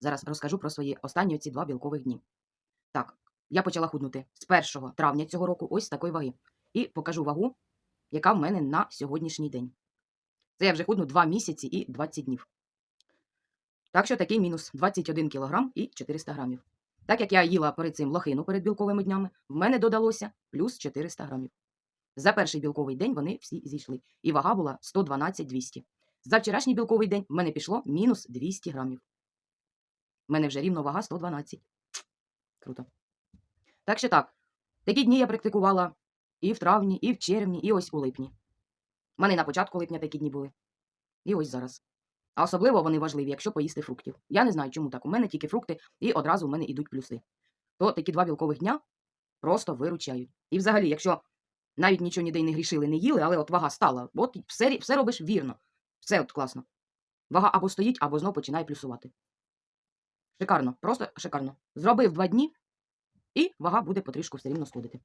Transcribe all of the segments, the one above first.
Зараз розкажу про свої останні ці два білкових дні. Так, я почала худнути з 1 травня цього року, ось з такої ваги. І покажу вагу, яка в мене на сьогоднішній день. Це я вже худну 2 місяці і 20 днів. Так що такий мінус 21 кг і 400 грамів. Так як я їла перед цим лохину перед білковими днями, в мене додалося плюс 400 грамів. За перший білковий день вони всі зійшли, і вага була 112-200. За вчорашній білковий день в мене пішло мінус 200 грамів. У мене вже рівно вага 112. Круто. Так що так, такі дні я практикувала і в травні, і в червні, і ось у липні. У мене на початку липня такі дні були. І ось зараз. А особливо вони важливі, якщо поїсти фруктів. Я не знаю, чому так. У мене тільки фрукти, і одразу в мене йдуть плюси. То такі два білкових дня просто виручають. І взагалі, якщо навіть нічого ніде не грішили, не їли, але от вага стала, от все, все робиш вірно. Все от класно. Вага або стоїть, або знов починає плюсувати. Шикарно, просто шикарно. Зробив два дні, і вага буде потрішку все рівно сходити.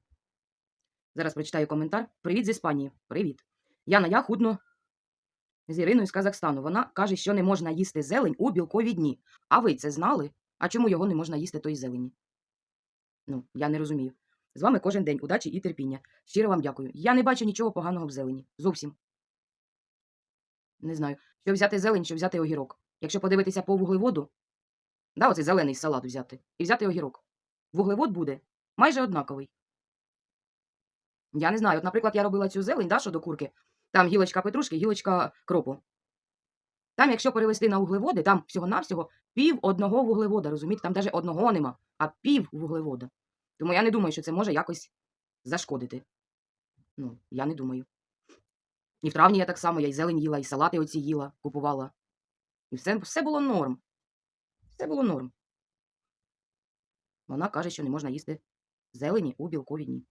Зараз прочитаю коментар. Привіт з Іспанії. Привіт. Яна, я худну з Іриною з Казахстану. Вона каже, що не можна їсти зелень у білкові дні. А ви це знали? А чому його не можна їсти тої зелені? Ну, я не розумію. З вами кожен день. Удачі і терпіння. Щиро вам дякую. Я не бачу нічого поганого в зелені. Зовсім. Не знаю. Що взяти зелень, що взяти огірок. Якщо подивитися по вуглеводу, да, оцей зелений салат взяти, і взяти огірок. Вуглевод буде майже однаковий. Я не знаю. От, наприклад, я робила цю зелень, да, що до курки. Там гілочка петрушки, гілочка кропу. Там, якщо перевести на вуглеводи, там всього-навсього пів одного вуглевода, розумієте? Там навіть одного нема, а пів вуглевода. Тому я не думаю, що це може якось зашкодити. Ну, я не думаю. І в травні я так само, я і зелень їла, і салати оці їла, купувала. І все, все було норм. Все було норм. Вона каже, що не можна їсти зелені у білкові дні.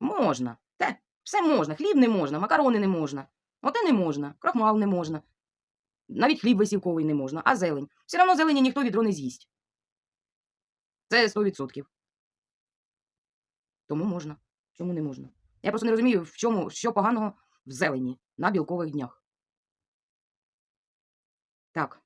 Можна. Те, все можна. Хліб не можна, макарони не можна. Оте не можна, крахмал не можна. Навіть хліб висівковий не можна, а зелень. Все одно зелені ніхто відро не з'їсть. Це 100%. Тому можна. Чому не можна? Я просто не розумію, в чому, що поганого в зелені на білкових днях. Так.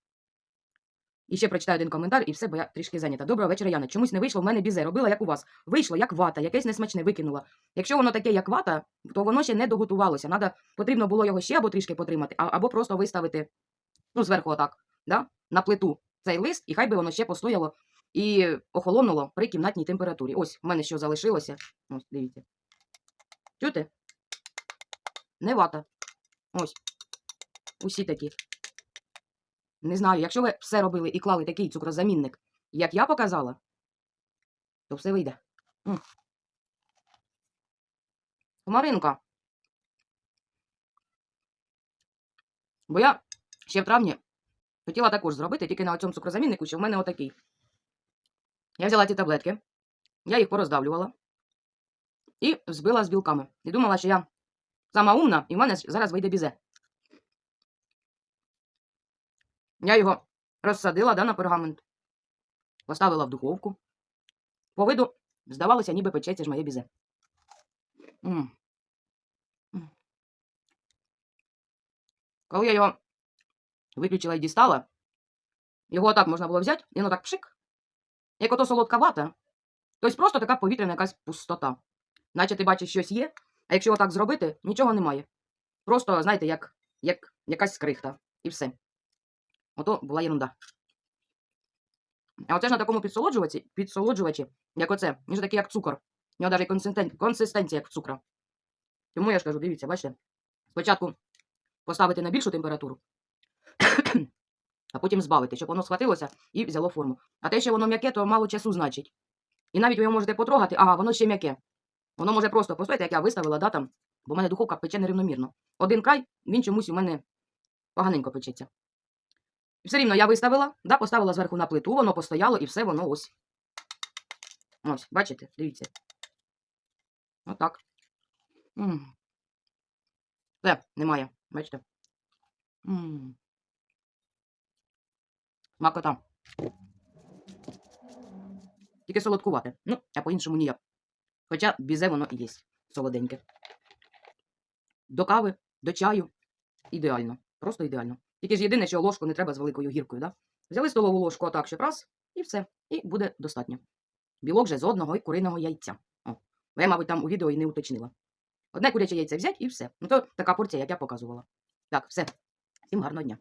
І ще прочитаю один коментар, і все, бо я трішки зайнята. Доброго вечора, Яна. Чомусь не вийшло в мене бізе. Робила, як у вас. Вийшло, як вата, якесь несмачне викинула. Якщо воно таке, як вата, то воно ще не доготувалося. Надо, потрібно було його ще або трішки потримати, або просто виставити ну, зверху отак, да? на плиту цей лист, і хай би воно ще постояло і охолонуло при кімнатній температурі. Ось в мене що залишилося. Ось, дивіться. Чуєте? Не вата. Ось. Усі такі. Не знаю, якщо ви все робили і клали такий цукрозамінник, як я показала, то все вийде. М. Маринка. Бо я ще в травні хотіла також зробити, тільки на цьому цукрозаміннику, що в мене отакий. Я взяла ці таблетки, я їх пороздавлювала і збила з білками. І думала, що я сама умна, і в мене зараз вийде бізе. Я його розсадила да, на пергамент, поставила в духовку. По виду здавалося, ніби печеться ж моє бізе. М. М. Коли я його виключила і дістала, його отак можна було взяти, і воно так пшик. Як ото солодка вата, тобто просто така повітряна якась пустота. Наче ти бачиш щось є, а якщо отак зробити, нічого немає. Просто, знаєте, як, як якась скрихта. І все. Ото була ерунда. А оце ж на такому підсолоджувачі, підсолоджувачі як оце, він же такий, як цукор. У нього навіть консистен... консистенція, як цукра. Тому я ж кажу, дивіться, бачите, спочатку поставити на більшу температуру, а потім збавити, щоб воно схватилося і взяло форму. А те, що воно м'яке, то мало часу значить. І навіть ви його можете потрогати, ага, воно ще м'яке. Воно може просто постояти, як я виставила, да, там, бо в мене духовка пече нерівномірно. Один край, він чомусь у мене поганенько печеться. Все рівно я виставила, да, поставила зверху на плиту, воно постояло і все воно ось. Ось, бачите, дивіться. Отак. Все, немає, бачите. М. Смакота. Тільки солодкувате. Ну, а по-іншому ніяк. Хоча бізе воно і є солоденьке. До кави, до чаю. Ідеально. Просто ідеально. Тільки ж єдине, що ложку не треба з великою гіркою, да? Взяли столову ложку отак, щоб раз, і все. І буде достатньо. Білок же з одного і куриного яйця. О, я, мабуть, там у відео і не уточнила. Одне куряче яйце взять і все. Ну то така порція, як я показувала. Так, все. Всім гарного дня.